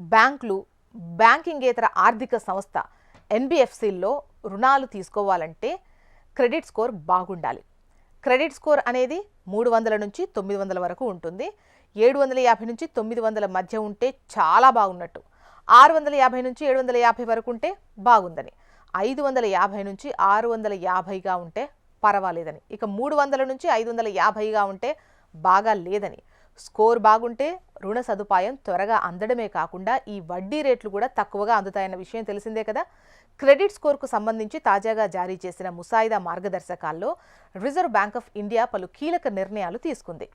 బ్యాంకులు బ్యాంకింగేతర ఆర్థిక సంస్థ ఎన్బిఎఫ్సిల్లో రుణాలు తీసుకోవాలంటే క్రెడిట్ స్కోర్ బాగుండాలి. క్రెడిట్ స్కోర్ అనేది మూడు వందల నుంచి తొమ్మిది వందల వరకు ఉంటుంది. ఏడు వందల యాభై నుంచి తొమ్మిది వందల మధ్య ఉంటే చాలా బాగున్నట్టు. ఆరు వందల యాభై నుంచి ఏడు వందల యాభై వరకు ఉంటే బాగుందని. ఐదు వందల యాభై నుంచి ఆరు వందల యాభైగా ఉంటే పర్వాలేదని. ఇక మూడు వందల నుంచి ఐదు వందల యాభైగా ఉంటే బాగా లేదని. స్కోర్ బాగుంటే రుణ సదుపాయం త్వరగా అందడమే కాకుండా ఈ వడ్డీ రేట్లు కూడా తక్కువగా అందుతాయన్న విషయం తెలిసిందే కదా. క్రెడిట్ స్కోర్కు సంబంధించి తాజాగా జారీ చేసిన ముసాయిదా మార్గదర్శకాల్లో రిజర్వ్ బ్యాంక్ ఆఫ్ ఇండియా పలు కీలక నిర్ణయాలు తీసుకుంది.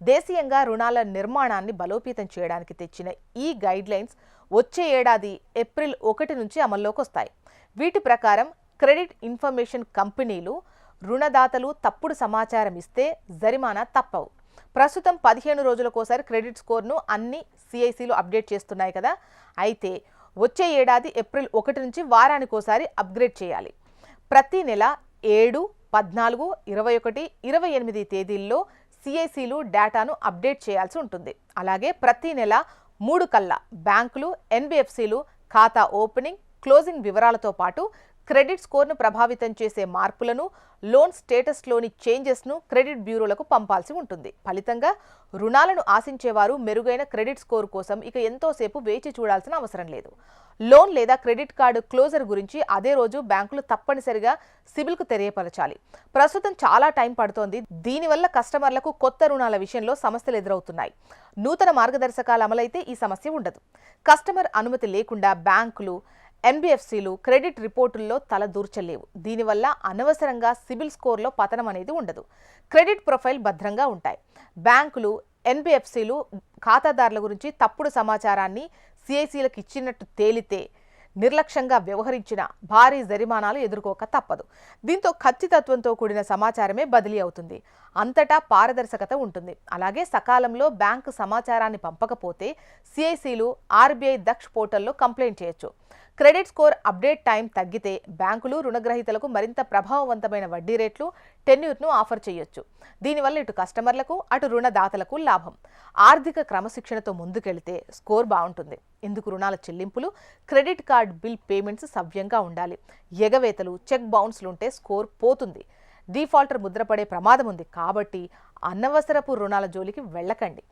దేశీయంగా రుణాల నిర్మాణాన్ని బలోపేతం చేయడానికి తెచ్చిన ఈ గైడ్లైన్స్ వచ్చే ఏడాది ఏప్రిల్ ఒకటి నుంచి అమల్లోకి వస్తాయి. వీటి ప్రకారం క్రెడిట్ ఇన్ఫర్మేషన్ కంపెనీలు రుణదాతలు తప్పుడు సమాచారం ఇస్తే జరిమానా తప్పవు. ప్రస్తుతం పదిహేను రోజులకోసారి క్రెడిట్ స్కోర్ను అన్ని సిఐసిలు అప్డేట్ చేస్తున్నాయి కదా. అయితే వచ్చే ఏడాది ఏప్రిల్ ఒకటి నుంచి వారానికోసారి అప్గ్రేడ్ చేయాలి. ప్రతి నెల ఏడు పద్నాలుగు ఇరవై ఒకటి ఇరవై ఎనిమిది తేదీల్లో సిఐసిలు డేటాను అప్డేట్ చేయాల్సి ఉంటుంది. అలాగే ప్రతి నెల మూడు కల్లా బ్యాంకులు ఎన్బిఎఫ్సిలు ఖాతా ఓపెనింగ్ క్లోజింగ్ వివరాలతో పాటు క్రెడిట్ స్కోర్ను ప్రభావితం చేసే మార్పులను లోన్ స్టేటస్లోని చేంజెస్ను క్రెడిట్ బ్యూరోలకు పంపాల్సి ఉంటుంది. ఫలితంగా రుణాలను ఆశించేవారు మెరుగైన క్రెడిట్ స్కోర్ కోసం ఇక ఎంతోసేపు వేచి చూడాల్సిన అవసరం లేదు. లోన్ లేదా క్రెడిట్ కార్డు క్లోజర్ గురించి అదే రోజు బ్యాంకులు తప్పనిసరిగా సిబిల్కు తెలియపరచాలి. ప్రస్తుతం చాలా టైం పడుతోంది. దీనివల్ల కస్టమర్లకు కొత్త రుణాల విషయంలో సమస్యలు ఎదురవుతున్నాయి. నూతన మార్గదర్శకాలు అమలైతే ఈ సమస్య ఉండదు. కస్టమర్ అనుమతి లేకుండా బ్యాంకులు ఎన్బిఎఫ్సిలు క్రెడిట్ రిపోర్టుల్లో తల దూర్చలేవు. దీనివల్ల అనవసరంగా సిబిల్ స్కోర్లో పతనం అనేది ఉండదు. క్రెడిట్ ప్రొఫైల్ భద్రంగా ఉంటాయి. బ్యాంకులు ఎన్బిఎఫ్సిలు ఖాతాదారుల గురించి తప్పుడు సమాచారాన్ని సిఐసిలకు ఇచ్చినట్టు తేలితే నిర్లక్ష్యంగా వ్యవహరించిన భారీ జరిమానాలు ఎదుర్కోక తప్పదు. దీంతో ఖచ్చితత్వంతో కూడిన సమాచారమే బదిలీ అవుతుంది. అంతటా పారదర్శకత ఉంటుంది. అలాగే సకాలంలో బ్యాంకు సమాచారాన్ని పంపకపోతే సిఐసిలు ఆర్బీఐ దక్ష్ పోర్టల్లో కంప్లైంట్ చేయొచ్చు. క్రెడిట్ స్కోర్ అప్డేట్ టైం తగ్గితే బ్యాంకులు రుణగ్రహీతలకు మరింత ప్రభావవంతమైన వడ్డీ రేట్లు టెన్యూర్ను ఆఫర్ చేయొచ్చు. దీనివల్ల ఇటు కస్టమర్లకు అటు రుణదాతలకు లాభం. ఆర్థిక క్రమశిక్షణతో ముందుకెళితే స్కోర్ బాగుంటుంది. ఇందుకు రుణాల చెల్లింపులు క్రెడిట్ కార్డ్ బిల్ పేమెంట్స్ సవ్యంగా ఉండాలి. ఎగవేతలు చెక్ బౌన్స్లుంటే స్కోర్ పోతుంది. డిఫాల్టర్ ముద్రపడే ప్రమాదం ఉంది కాబట్టి అనవసరపు రుణాల జోలికి వెళ్ళకండి.